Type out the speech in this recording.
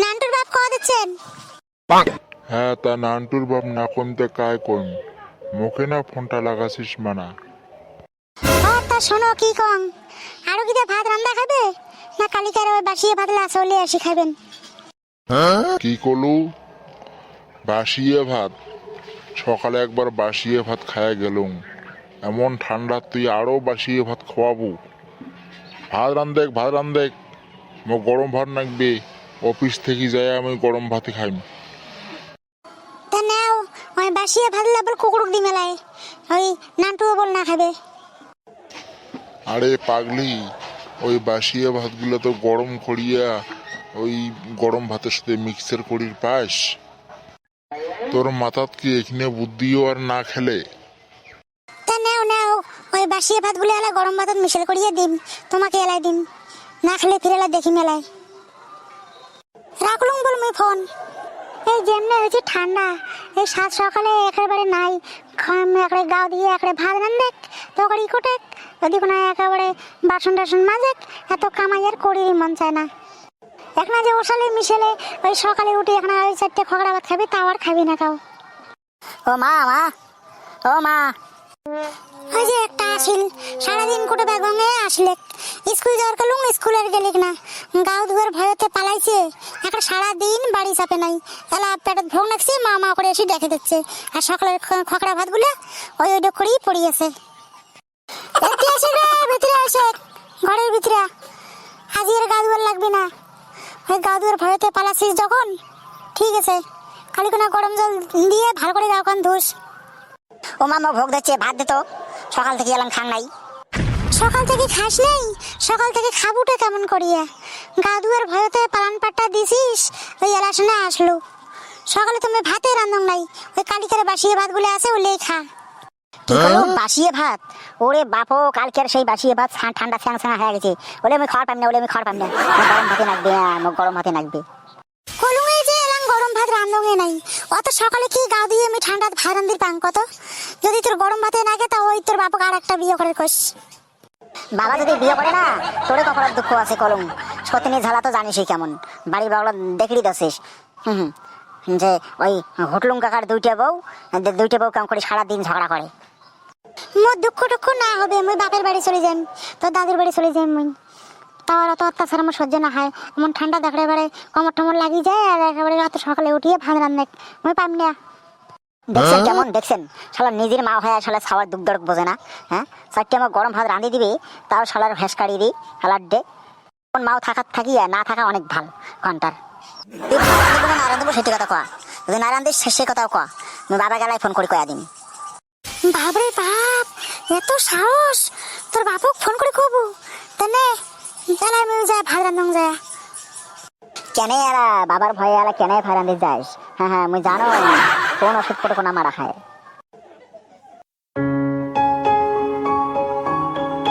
নান্টুর বাপ খাওয়া দিচ্ছেন? হ্যাঁ তা নান্টুর বাপ না কমতে কায় কম? মুখে না ফোনটা লাগাছিস মানা। তা শোনো কি কং আরও কি ভাত রান্না খাবে? না কালিকার ওই বাসিয়ে আসি খাবেন কি করলু বাসিয়ে ভাত। সকালে একবার বাসিয়ে ভাত খায়া গেলুম। এমন ঠান্ডা তুই আরও বাসিয়ে ভাত খাওয়াবো। ভাত রান্ধেক ভাত রান্ধেক মো গরম ভাত নাকবে। অফিস থেকে যাই আমি গরম ভাতে খাইম তা নাও ওই বাসিয়ে ভাত লাবল কুকুরুক দি মেলায়। ওই নান্টুও বল না খাবে। আরে পাগলি ওই বাসিয়ে ভাতগুলো তো গরম করিয়া ওই গরম ভাতের সাথে মিক্সার করির পাস। তোর মাথাত কি এখানে বুদ্ধিও আর না খেলে? তা নাও নাও ওই বাসিয়ে ভাতগুলো এলা গরম ভাতত মিশেল করিয়ে দিন তোমাকে এলাই দিন না খেলে ফিরেলা দেখি মেলায়। রাখলুম বল মুই ফোন এই যেমনে হয়েছে ঠান্ডা এই সাত সকালে একেবারে নাই। একড়ে গাও দিয়ে একড়ে ভাত রান্ধেক তরকারি কোটেক ওদিকে না একেবারে বাসন টাসন মাজেক এত কামাই আর করিরই মন চায় না। এক না যে ওসালে মিশেলে ওই সকালে উঠে এখন ওই চারটে খগড়া ভাত খাবি তাও আর খাবি না কাউ। ও মা মা ও মা। ওই যে একটা আসিল সারাদিন কোটে বেগঙে আসলে স্কুল যাওয়ার কালুম স্কুলের গেলিক না গাও দুয়ার ভয়তে পালাইছে একটা সারাদিন বাড়ি চাপে নাই। এলা পেটত ভোগ নাকছে, মা মা করে এসে দেখে দিচ্ছে। আর সকালের খকড়া ভাতগুলো ওই ওই করেই রে, ভিতরে আসে। ঘরের ভিতরে আজ এর গা দুয়ার লাগবে না। ওই গা দুয়ার ভয়তে পালাছিস যখন? ঠিক আছে। খালি কোনো গরম জল দিয়ে ভালো করে গাও কান ধুস। ও মামা ভোগ দিচ্ছে, ভাত দিত সকাল থেকে এলাম খান নাই। সকাল থেকে খাস নেই? সকাল থেকে খাবুটা কেমন করিয়া? গাদুয়ার ভয়তে পালান পাট্টা দিছিস? ওই এলাশনে আসলো। সকালে তুমি ভাতে রান্ধন নাই। ওই কালিকারে বাসিয়ে ভাতগুলো আছে ওলেই খা। কি করল? বাসিয়ে ভাত? ওরে বাপো কালকের সেই বাসিয়ে ভাত ঠান্ডা ছ্যাং ছ্যাং হয়ে গেছে। ওলে আমি খাওয়ার পাম না ওলে আমি খাওয়ার পাম না। গরম ভাতে লাগবে আমার গরম ভাতে লাগবে। কলুঙে যে এলাম গরম ভাত রান্ধঙে নাই। অত সকালে কি গা দিয়ে আমি ঠান্ডা ভাত রান্ধির পাং কত? যদি তোর গরম ভাতে নাগে তা ওই তোর বাপকে আর একটা বিয়ে করে কইস। বাবা যদি বিয়ে করে না, তোরে কপালের দুঃখ আছে কলম। সত্যি ঝালা তো জানিসই কেমন। বাড়ি বাংলা দেখলি দছিস হুম যে ওই হোটলুম কাকার দুইটা বউ দুইটা বউ কাম করে সারাদিন ঝগড়া করে। মোর দুঃখ টুক্ষ না হবে আমি বাপের বাড়ি চলে যাই তোর দাদির বাড়ি চলে যাই মুই। তাও আর অত অত্যাচার আমার সহ্য না হয়। এমন ঠান্ডা দেখলে এবারে কমর টমর লাগিয়ে যায় আর একেবারে রাত সকালে উঠিয়ে ভাত রান্ধে মুই পাম না। দেখছেন কেমন দেখছেন? শালা নিজের মা হয়ে শালা খাওয়ার দুঃখ দরক বোঝে না হ্যাঁ? চারটে আমার গরম ভাত রাঁধি দিবি তাও শালার ভেস কাড়ি দিই শালার ডে কোন মাও থাকার থাকি আর না থাকা অনেক ভালো ঘণ্টার। না রাঁধবো সেটি কথা কয়া যদি না রাঁধিস সে- কথাও কয়া বাবা গেলায় ফোন করে কয়া দিন। বাপরে বাপ এত সাহস! তোর বাপক ফোন করে কবু। তানে তাহলে আমি যাই ভাত রান্ধন যায়। কেন এরা বাবার ভয়ে এলা কেন ভাই রাঁধি যাস? হ্যাঁ হ্যাঁ মুই জানো কোন ওষুধ পটে কোন মারা খায়